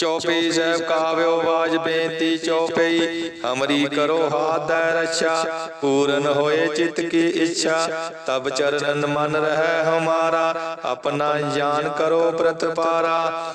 ਚੌਪਈ ਸਾਹਿਬ ਕਾਵਿਓ ਬਾਜ ਬੇਨਤੀ, ਚੌਪਈ। ਹਮਰੀ ਕਰੋ ਹਾਥ ਦੈ ਰੱਛਾ, ਪੂਰਨ ਹੋਏ ਚਿਤ ਕੀ ਇੱਛਾ। ਤਬ ਚਰਨ ਮਨ ਰਹਿ ਹਮਾਰਾ, ਆਪਣਾ ਜਾਨ ਕਰੋ ਪ੍ਰਤਪਾਰਾ।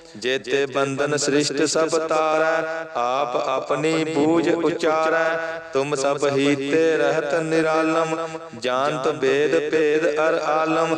ਜੇਤੇ ਬੰਧਨ ਸ੍ਰਿਸ਼ਟ ਸਭ ਤਾਰੈ, ਆਪ ਆਪਣੀ ਪੂਜ ਉਚਾਰੈ। ਤੁਮ ਸਭ ਹੀਤੇ ਰਹਿਤ ਨਿਰਾਲਮ, ਜਾਣਤ ਬੇਦ ਭੇਦ ਅਰ ਆਲਮ।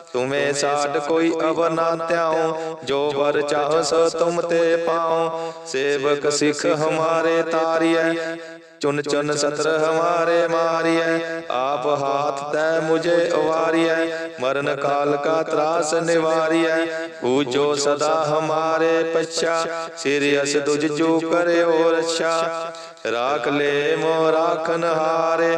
ਤੁਮੇ ਸਾਡ ਕੋਈ ਅਵ ਨਾ ਧਿਆਉ ਜੋ ਵਰ ਚਾਹ ਸੋ ਤੁਮ ਤੇ ਪਾਉ ਸੇਵਕ ਸਿੱਖ ਹਮਾਰੇ ਤਾਰੀਐ। ਚੁਨ ਚੁਨ ਸਤਰ ਹਮਾਰੇ ਮਾਰੀਐ। ਆਪ ਹਾਥ ਤੈ ਮੁਝੇ ਉਵਾਰੀਐ ਮਰਨ ਕਾਲ ਕਾ ਤਰਾਸ ਨਿਵਾਰੀਐ। ਪੂਜੋ ਸਦਾ ਹਮਾਰੇ ਪਛਾ। ਸਿਰ ਅਸ ਦੁਜ ਜੂ ਕਰਿਓ ਰਛਾ ਰਾਖ ਲੈ ਮੋ ਰਾਖਨ ਹਾਰੇ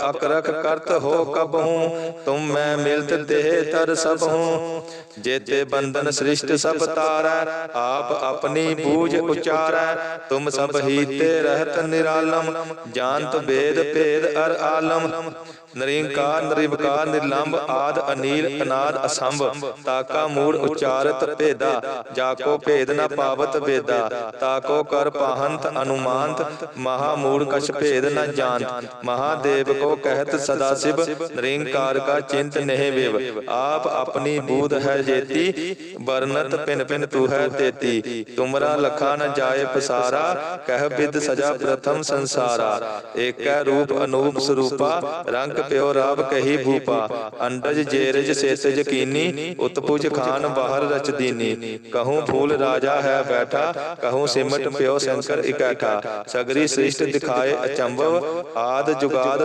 ਅਕਰਖ ਕਰਤ ਹੋ ਕਬਹੂ, ਤੁਮ ਮੈਂ ਮਿਲਤ ਦੇਹ ਤਰ ਸਭ ਹੂੰ ਜੇਤੇ ਬੰਧਨ ਸ੍ਰਿਸ਼ਟ ਸਭ ਤਾਰੈ, ਆਪ ਆਪਣੀ ਬੂਝ ਉਚਾਰੈ। ਤੁਮ ਸਭ ਹੀ ਰਹਿਤ ਨਿਰਾਲਮ, ਜਾਣਤ ਵੇਦ ਭੇਦ ਅਰ ਆਲਮ। ਨਰਿੰਕਾਰ ਨਿਰਵਕਾਰ ਨਿਰਲੰਭ ਆਦ, ਅਨੀਲ, ਅਨਾਦ, ਅਸੰਭ। ਤਾਕਾ ਮੂੜ ਉਚਾਰਤ ਭੇਦਾ, ਜਾਕੋ ਭੇਦ ਨ ਪਾਵਤ ਵੇਦਾ। ਤਾਕੋ ਕਰ ਪਾਹੰਤ ਅਨੁਮਾਨਤ, ਮਹਾ ਮੂੜ ਕਛ ਭੇਦ ਨ ਜਾਣਤ। ਮਹਾਦੇਵ ਕੋ ਕਹਿਤ ਸਦਾ ਸਿਵ ਨਿਰੰਕਾਰ ਕਾ ਚਿੰਤ ਨਹਿ ਵਿਵ ਆਪ ਆਪਣੀ ਬੂਧ ਹੈ ਜੇਤੀ ਵਰਨਤ ਪਿਨ ਪਿਨ ਤੂ ਹੈ ਤੇਤੀ ਤੁਮਰਾ ਲਖਾ ਨ ਜਾਏ ਪਸਾਰਾ ਕਹਿ ਬਿਦ ਸਜਾ ਪ੍ਰਥਮ ਸੰਸਾਰਾ ਏਕੈ ਰੂਪ ਅਨੂਪ ਸਰੂਪਾ ਰੰਗ ਪਿਓ ਰਾਵ ਕਹੀ ਭੂਪਾ ਅੰਡਜ ਜੇਰਜ ਸੇਤਜ ਕੀਨੀ ਉਤਪੁਜ ਖਾਨ ਬਾਹਰ ਰਚ ਦੀਨੀ ਕਹੂੰ ਫੂਲ ਰਾਜਾ ਹੈ ਬੈਠਾ ਕਹੂੰ ਸਿਮਟ ਪਿਓ ਸ਼ੰਕਰ ਇਕੈਠਾ ਸਗਰੀ ਸ੍ਰਿਸ਼ਟ ਦਿਖਾਏ ਅਚੰਭਵ ਆਦ ਜੁਗਾਦ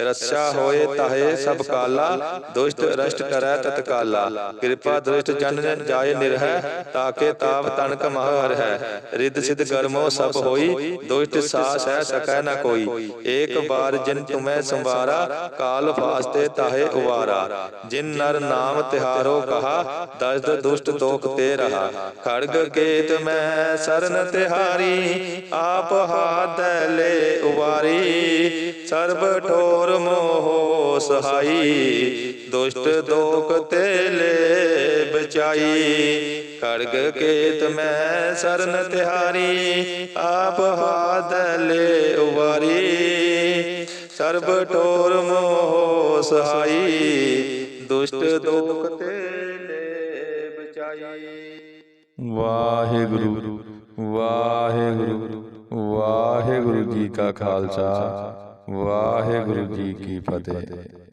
ਰੱਛਾ ਹੋਏ ਤਾਹੇ ਸਭ ਕਾਲਾ, ਦੁਸ਼ਟ ਰਸ਼ਟ ਕਰੈ ਤਤਕਾਲਾ ਕਿਰਪਾ ਦ੍ਰਿਸ਼ਟ ਜਨ ਜਾਏ ਨਿਰਹਿ, ਤਾਕੇ ਤਾਪ ਤਨਕ ਮਹ ਹਰ ਹੈ ਰਿੱਧ ਸਿਧ ਗਰਮੋ ਸਭ ਹੋਈ, ਦੁਸ਼ਟ ਸਾਸ ਹੈ ਸਕੈ ਨ ਕੋਈ। ਏਕ ਬਾਰ ਜਿਨ ਤੁਮੈ ਸੰਵਾਰਾ, ਕਾਲ ਫਾਸਤੇ ਤਾਹੇ ਉਵਾਰਾ। ਜਿਨ ਨਰ ਨਾਮ ਤਿਹਾਰੋ ਕਹਾ, ਦਸਦ ਦੁਸ਼ਟ ਦੋਖ ਤੇ ਰਹਾ। ਖੜਗ ਕੇਤ ਮੈਂ ਸਰਨ ਤਿਹਾਰੀ, ਆਪ ਹਾਥ ਲੈ ਉਵਾਰੀ। ਸਰਬ ਠੋਰ ਮੋਹ ਸਹਾਈ, ਦੁਸ਼ਟ ਦੋਖ ਤੇ ਲੈ ਬਚਾਈ ਖੜਗ ਕੇਤ ਮੈਂ ਸਰਨ ਤਿਹਾਰੀ, ਆਪ ਹਾਥ ਲੈ ਉਵਾਰੀ। ਸਰਬ ਠੋਰ ਮੋਹ ਸਹਾਈ, ਦੁਸ਼ਟ ਦੋਖ ਤੇ ਲੈ ਬਚਾਈ ਵਾਹਿਗੁਰੂ ਵਾਹਿਗੁਰੂ ਵਾਹਿਗੁਰੂ ਜੀ ਕਾ ਖਾਲਸਾ। ਵਾਹਿਗੁਰੂ ਜੀ ਕੀ ਫਤਿਹ।